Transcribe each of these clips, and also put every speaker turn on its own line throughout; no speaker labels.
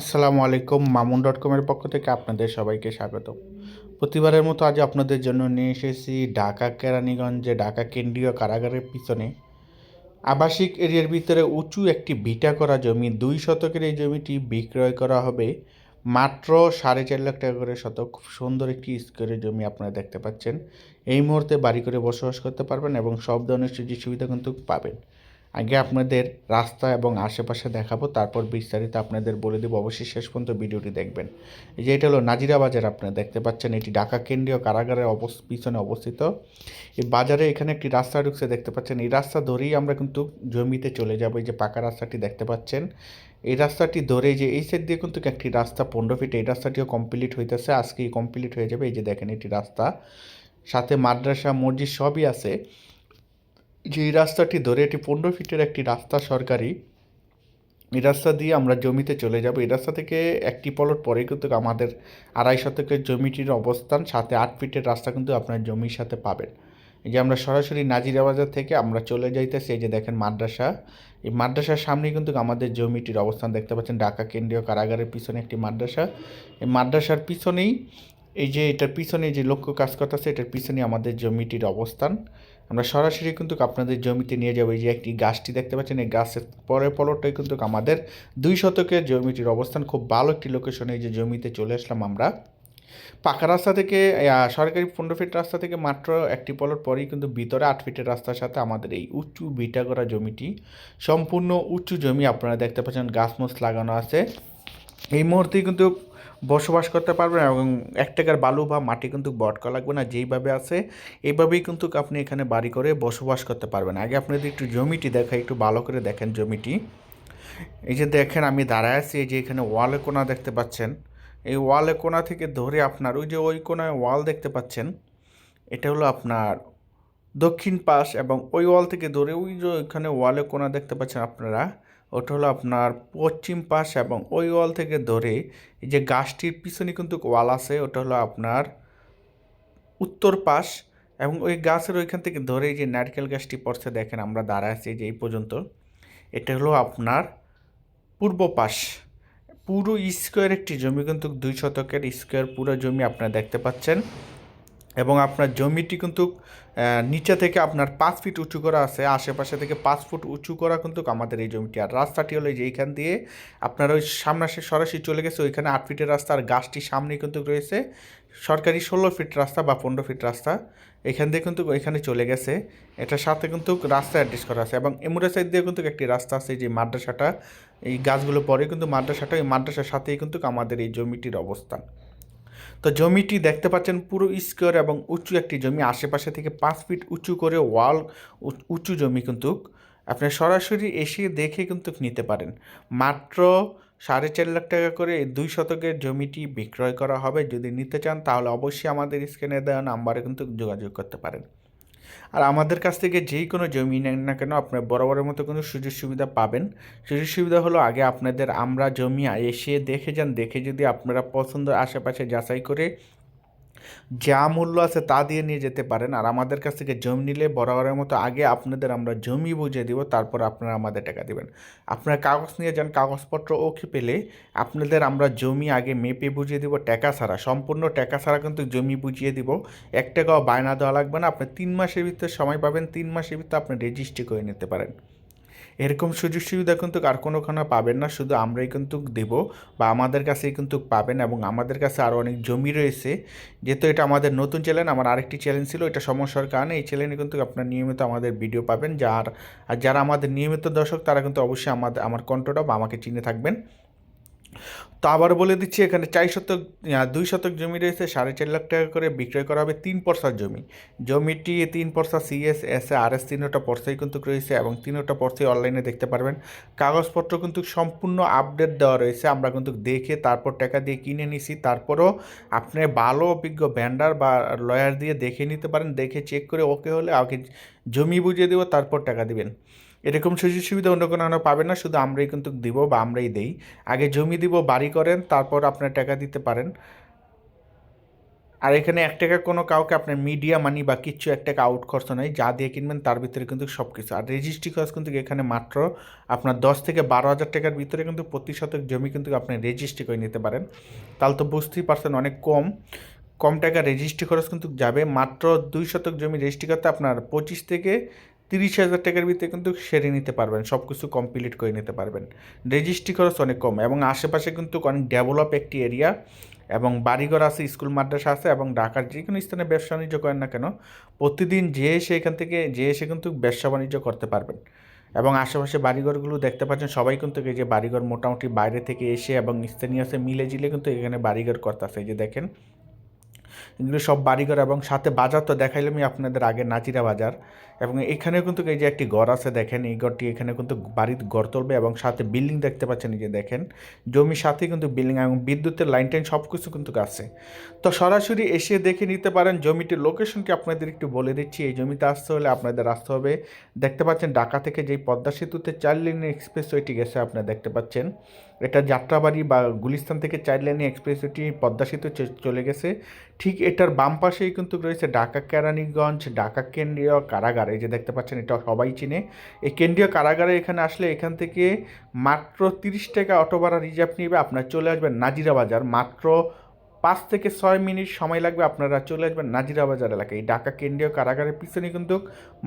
আসসালামু আলাইকুম মামুন ডট কমের পক্ষ থেকে আপনাদের সবাইকে স্বাগত প্রতিবারের মতো আজ আপনাদের জন্য নিয়ে এসেছি ঢাকা কেরানীগঞ্জে ঢাকা কেন্দ্রীয় কারাগারের পিছনে। আবাসিক এরিয়ার ভিতরে উঁচু একটি ভিটা করা জমি, দুই শতকের এই জমিটি বিক্রয় করা হবে। মাত্র সাড়ে চার লাখ টাকা করে শতক। খুব সুন্দর একটি স্কোয়ারের জমি আপনারা দেখতে পাচ্ছেন। এই মুহূর্তে বাড়ি করে বসবাস করতে পারবেন এবং সব ধরনের সুযোগ সুবিধা কিন্তু পাবেন। আগে আপনাদের রাস্তা এবং আশেপাশে দেখাবো, তারপর বিস্তারিত আপনাদের বলে দেবো। অবশ্যই শেষ পর্যন্ত ভিডিওটি দেখবেন। এই যে এটা হলো নাজিরা বাজার আপনারা দেখতে পাচ্ছেন, এটি ঢাকা কেন্দ্রীয় কারাগারের অবস, পিছনে অবস্থিত। এই বাজারে এখানে একটি রাস্তা ঢুকছে, দেখতে পাচ্ছেন। এই রাস্তা ধরেই আমরা কিন্তু জমিতে চলে যাব, এই যে পাকা রাস্তাটি দেখতে পাচ্ছেন। এই রাস্তাটি ধরে যে এই সাইড দিয়ে কিন্তু একটি রাস্তা পনেরো ফিট এই রাস্তাটিও কমপ্লিট হইতেছে। আজকেই কমপ্লিট হয়ে যাবে, এই যে দেখেন এটি রাস্তা। সাথে মাদ্রাসা, মসজিদ সবই আছে। যে রাস্তাটি ধরে এটি পনেরো ফিটের একটি রাস্তা সরকারি, এই রাস্তা দিয়ে আমরা জমিতে চলে যাব। এই রাস্তা থেকে একটি পলট পরে কিন্তু আমাদের আড়াই শতকের জমিটির অবস্থান, সাথে আট ফিটের রাস্তা কিন্তু আপনার জমির সাথে পাবেন। এই যে আমরা সরাসরি নাজিরা বাজার থেকে আমরা চলে যাইতেছি, এই যে দেখেন মাদ্রাসা। এই মাদ্রাসার সামনেই কিন্তু আমাদের জমিটির অবস্থান দেখতে পাচ্ছেন, ঢাকা কেন্দ্রীয় কারাগারের পিছনে একটি মাদ্রাসা। এই মাদ্রাসার পিছনেই, এই যে এটার পিছনে যে লক্ষ্য কাজ করতেছে, এটার পিছনে আমাদের জমিটির অবস্থান। আমরা সরাসরি কিন্তু আপনাদের জমিতে নিয়ে যাব। এই যে একটি গাছটি দেখতে পাচ্ছেন, এই গাছের পরের পলটটাই কিন্তু আমাদের দুই শতকের জমিটির অবস্থান। খুব ভালো একটি লোকেশনে এই যে জমিতে চলে আসলাম আমরা। পাকা রাস্তা থেকে সরকারি পনেরো ফিট রাস্তা থেকে মাত্র একটি পলট পরেই কিন্তু ভিতরে আট ফিটের রাস্তার সাথে আমাদের এই উঁচু বিটা করা জমিটি। সম্পূর্ণ উঁচু জমি আপনারা দেখতে পাচ্ছেন, গাছ মোছ লাগানো আছে। এই মুহূর্তে কিন্তু বসবাস করতে পারবেন এবং এক টাকার বালু বা মাটি কিন্তু বটকা লাগবে না, যেইভাবে আছে এইভাবেই কিন্তু আপনি এখানে বাড়ি করে বসবাস করতে পারবেন। আগে আপনাদের একটু জমিটি দেখা একটু ভালো করে দেখেন জমিটি। এই যে দেখেন আমি দাঁড়ায় আছি, এই যে এখানে ওয়ালে কোনা দেখতে পাচ্ছেন। এই ওয়ালে কোনা থেকে ধরে আপনার ওই যে ওই কোনায় ওয়াল দেখতে পাচ্ছেন, এটা হলো আপনার দক্ষিণ পাশ এবং ওই ওয়াল থেকে ধরে ওই যে ওইখানে ওয়ালে কোনা দেখতে পাচ্ছেন আপনারা। ওটা হলো আপনার পশ্চিম পাশ এবং ওই ওয়াল থেকে ধরে এই যে গাছটির পিছনে কিন্তু ওয়াল আছে, ওটা হলো আপনার উত্তর পাশ এবং ওই গাছের ওইখান থেকে ধরে যে নারকেল গাছটি পড়ছে, দেখেন আমরা দাঁড়ায় আছি যে এই পর্যন্ত। এটা হলো আপনার পূর্ব পাশ। পুরো স্কোয়ার একটি জমি কিন্তু দুই শতকের স্কোয়ার, পুরো জমি আপনারা দেখতে পাচ্ছেন। এবং আপনার জমিটি কিন্তু নিচে থেকে আপনার পাঁচ ফিট উঁচু করা আছে, আশেপাশে থেকে পাঁচ ফুট উঁচু করা কিন্তু আমাদের এই জমিটি। আর রাস্তাটি হলো যে এইখান দিয়ে আপনার ওই সামনে সে সরাসরি চলে গেছে, ওইখানে আট ফিটের রাস্তা আর গাছটি সামনে কিন্তু রয়েছে। সরকারি ষোলো ফিট রাস্তা বা পনেরো ফিট রাস্তা, এখান দিয়ে কিন্তু ওইখানে চলে গেছে। এটার সাথে কিন্তু রাস্তা অ্যাডজাস্ট করা আছে এবং এমুরা সাইড দিয়ে কিন্তু একটি রাস্তা আছে যে মাদ্রাসাটা। এই গাছগুলো পরে কিন্তু মাদ্রাসাটা এই মাদ্রাসার সাথেই কিন্তু আমাদের এই জমিটির অবস্থান। তো জমিটি দেখতে পাচ্ছেন পুরো স্কোয়ার এবং উঁচু একটি জমি, আশেপাশে থেকে পাঁচ ফিট উঁচু করে ওয়াল উঁচু জমি কিন্তু আপনি সরাসরি এসে দেখে কিন্তু নিতে পারেন। মাত্র সাড়ে চার লাখ টাকা করে দুই শতকের জমিটি বিক্রয় করা হবে। যদি নিতে চান তাহলে অবশ্যই আমাদের স্ক্রিনে দেওয়া নাম্বারে কিন্তু যোগাযোগ করতে পারেন। আর আমাদের কাছ থেকে যেই কোনো জমি নেন না কেন আপনার বরাবরের মতো কোনো সুযোগ সুবিধা পাবেন। সুযোগ সুবিধা হলো আগে আপনাদের আমরা জমি এসে দেখে যান, দেখে যদি আপনারা পছন্দ আশেপাশে যাচাই করে যা মূল্য আছে তা দিয়ে নিয়ে যেতে পারেন। আর আমাদের কাছ থেকে জমি নিলে বরাবরের মতো আগে আপনাদের আমরা জমি বুঝিয়ে দিব, তারপর আপনারা আমাদের টাকা দেবেন। আপনারা কাগজ নিয়ে যান, কাগজপত্র ওকে পেলে আপনাদের আমরা জমি আগে মেপে বুঝিয়ে দিব, টাকা ছাড়া, সম্পূর্ণ টাকা ছাড়া কিন্তু জমি বুঝিয়ে দিব। এক টাকাও বায়না দেওয়া লাগবে না, আপনি তিন মাসের ভিতরে সময় পাবেন, তিন মাসের ভিতরে আপনি রেজিস্ট্রি করে নিতে পারেন। এরকম সুযোগ সুবিধা কিন্তু আর কোনোখানে পাবেন না। শুধু আমরাই কিন্তু দেব বা আমাদের কাছেই কিন্তু পাবেন এবং আমাদের কাছে আরও অনেক জমি রয়েছে। যেহেতু এটা আমাদের নতুন চ্যানেল, আমার আরেকটি চ্যানেল ছিল, এটা সমস্যার কারণে এই চ্যানেলে কিন্তু আপনার নিয়মিত আমাদের ভিডিও পাবেন। যার, আর যারা আমাদের নিয়মিত দর্শক, তারা কিন্তু অবশ্যই আমাদের, আমার কণ্ঠটা বা আমাকে চিনে থাকবেন। তো আবার বলে দিচ্ছি, এখানে চার শতক দুই শতক জমি রয়েছে, সাড়ে চার লাখ টাকা করে বিক্রয় করা হবে তিন পর্সার জমি। জমিটি তিন পর্সা সিএস এস আর এস তিনোটা পর্সাই কিন্তু রয়েছে এবং তিনোটা পর্সাই অনলাইনে দেখতে পারবেন। কাগজপত্র কিন্তু সম্পূর্ণ আপডেট দেওয়া রয়েছে, আমরা কিন্তু দেখে তারপর টাকা দিয়ে কিনে নিছি। তারপরও আপনি ভালো অভিজ্ঞ ভ্যান্ডার বা লয়ার দিয়ে দেখে নিতে পারেন, দেখে চেক করে ওকে হলে আগে জমি বুঝিয়ে দেবো, তারপর টাকা দিবেন। এরকম সুযোগ সুবিধা অন্য কোনো পাবেন না, শুধু আমরাই কিন্তু দিব বা আমরাই দেই। আগে জমি দিব, বাড়ি করেন, তারপর আপনার টাকা দিতে পারেন। আর এখানে এক টাকা কোনো কাউকে আপনার মিডিয়া মানি বা কিচ্ছু এক টাকা আউট খরচ নেই, যা দিয়ে কিনবেন তার ভিতরে কিন্তু সব কিছু আর রেজিস্ট্রি খরচ কিন্তু এখানে মাত্র আপনার দশ থেকে বারো হাজার টাকার ভিতরে কিন্তু প্রতি শতক জমি কিন্তু আপনি রেজিস্ট্রি করে নিতে পারেন। তাহলে তো বুঝতেই পারছেন অনেক কম। কম টাকা রেজিস্ট্রি খরচ কিন্তু যাবে। মাত্র দুই শতক জমি রেজিস্ট্রি করতে আপনার পঁচিশ থেকে তিরিশ হাজার টাকার ভিতরে কিন্তু সেরে নিতে পারবেন সব কিছু কমপ্লিট করে নিতে পারবেন। রেজিস্ট্রি খরচ অনেক কম এবং আশেপাশে কিন্তু অনেক ডেভেলপ একটি এরিয়া এবং বাড়িঘর আছে স্কুল মাদ্রাসা আছে এবং ঢাকার যে কোনো স্থানে ব্যবসা বাণিজ্য করেন না কেন, প্রতিদিন যে এসে এখান থেকে, যে এসে কিন্তু ব্যবসা বাণিজ্য করতে পারবেন। এবং আশেপাশে বাড়িঘরগুলো দেখতে পাচ্ছেন, সবাই কিন্তু এই যে বাড়িঘর মোটামুটি বাইরে থেকে এসে এবং স্থানীয় মিলে জিলে কিন্তু এখানে বাড়িঘর করতেছে। এই যে দেখেন এগুলো সব বাড়িঘর এবং সাথে বাজার তো দেখাইলামই আপনাদের আগে নাচিরা বাজার। এবং এখানেও কিন্তু এই যে একটি ঘর আছে দেখেন, এই ঘরটি এখানে কিন্তু বাড়ির ঘর তুলবে এবং সাথে বিল্ডিং দেখতে পাচ্ছেন এই যে দেখেন, জমির সাথে কিন্তু বিল্ডিং এবং বিদ্যুতের লাইন টাইন সব কিছু কিন্তু আছে। তো সরাসরি এসে দেখে নিতে পারেন জমিটির লোকেশনকে আপনাদের একটু বলে দিচ্ছি, এই জমিতে আসতে হলে আপনাদের আসতে হবে। দেখতে পাচ্ছেন ঢাকা থেকে যেই পদ্মা সেতুতে চার লেনের এক্সপ্রেসওয়েটি গেছে, আপনারা দেখতে পাচ্ছেন। এটা যাত্রাবাড়ি বা গুলিস্তান থেকে চার লেনের এক্সপ্রেসওয়েটি পদ্মা সেতু চলে গেছে। ঠিক এটার বাম পাশেই কিন্তু রয়েছে ঢাকা কেরানীগঞ্জ, ঢাকা কেন্দ্রীয় কারাগার। এই যে দেখতে পাচ্ছেন, এটা সবাই চিনে। এই কেন্দ্রীয় কারাগারে এখানে আসলে এখান থেকে মাত্র তিরিশ টাকা অটো ভাড়া রিজার্ভ নিবে। আপনার চলে আসবেন নাজিরা বাজার, মাত্র পাঁচ থেকে ছয় মিনিট সময় লাগবে আপনারা চলে আসবেন নাজিরা বাজার এলাকায়। এই ঢাকা কেন্দ্রীয় কারাগারের পিছনে কিন্তু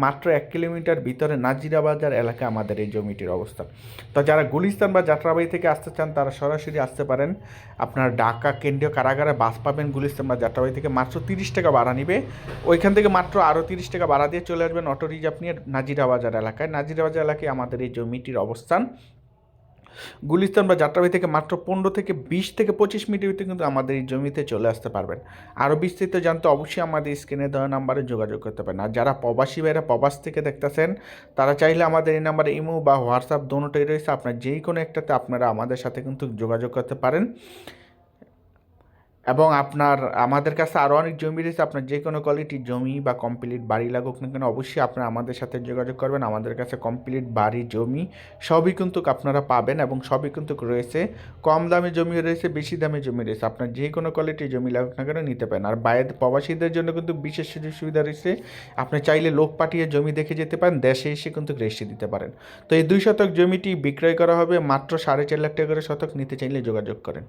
মাত্র এক কিলোমিটার ভিতরে নাজিরা বাজার এলাকা আমাদের এই জমিটির অবস্থান তো যারা গুলিস্তান বা যাত্রাবাড়ি থেকে আসতে চান, তারা সরাসরি আসতে পারেন। আপনার ঢাকা কেন্দ্রীয় কারাগারে বাস পাবেন গুলিস্তান বা যাত্রাবাড়ি থেকে মাত্র তিরিশ টাকা ভাড়া নিবে। ওইখান থেকে মাত্র আরও তিরিশ টাকা ভাড়া দিয়ে চলে আসবেন অটো রিজার্ভ নিয়ে নাজিরা বাজার এলাকায়। নাজিরা বাজার এলাকায় আমাদের এই জমিটির অবস্থান। গুলিস্তান বা যাত্রাবাড়ি থেকে মাত্র পনেরো থেকে বিশ থেকে পঁচিশ মিনিটের ভিতরে কিন্তু আমাদের এই জমিতে চলে আসতে পারবেন। আরও বিস্তৃত জানতে অবশ্যই আমাদের স্ক্রিনে দেওয়া নাম্বারে যোগাযোগ করতে পারেন। আর যারা প্রবাসী ভাইরা প্রবাস থেকে দেখতেছেন, তারা চাইলে আমাদের এই নাম্বারে ইমো বা হোয়াটসঅ্যাপ দোনোটাই রয়েছে। আপনার যেই কোনো একটাতে আপনারা আমাদের সাথে কিন্তু যোগাযোগ করতে পারেন। এবং আপনার, আমাদের কাছে আরও অনেক জমি রয়েছে, আপনার যে কোনো কোয়ালিটির জমি বা কমপ্লিট বাড়ি লাগুক না কেন, অবশ্যই আপনারা আমাদের সাথে যোগাযোগ করবেন, আমাদের কাছে কমপ্লিট বাড়ি, জমি সবই কিন্তু আপনারা পাবেন এবং সবই কিন্তু রয়েছে। কম দামে জমি রয়েছে, বেশি দামে জমি রয়েছে, আপনার যে কোনো কোয়ালিটির জমি লাগুক না কেন, নিতে পারেন। আর বাইরে প্রবাসীদের জন্য কিন্তু বিশেষ সুযোগ সুবিধা রয়েছে, আপনি চাইলে লোক পাঠিয়ে জমি দেখে যেতে পারেন, দেশে এসে কিন্তু রেস্টে দিতে পারেন। তো এই দুই শতক জমিটি বিক্রয় করা হবে, মাত্র সাড়ে চার লাখ টাকা করে শতক, নিতে চাইলে যোগাযোগ করেন।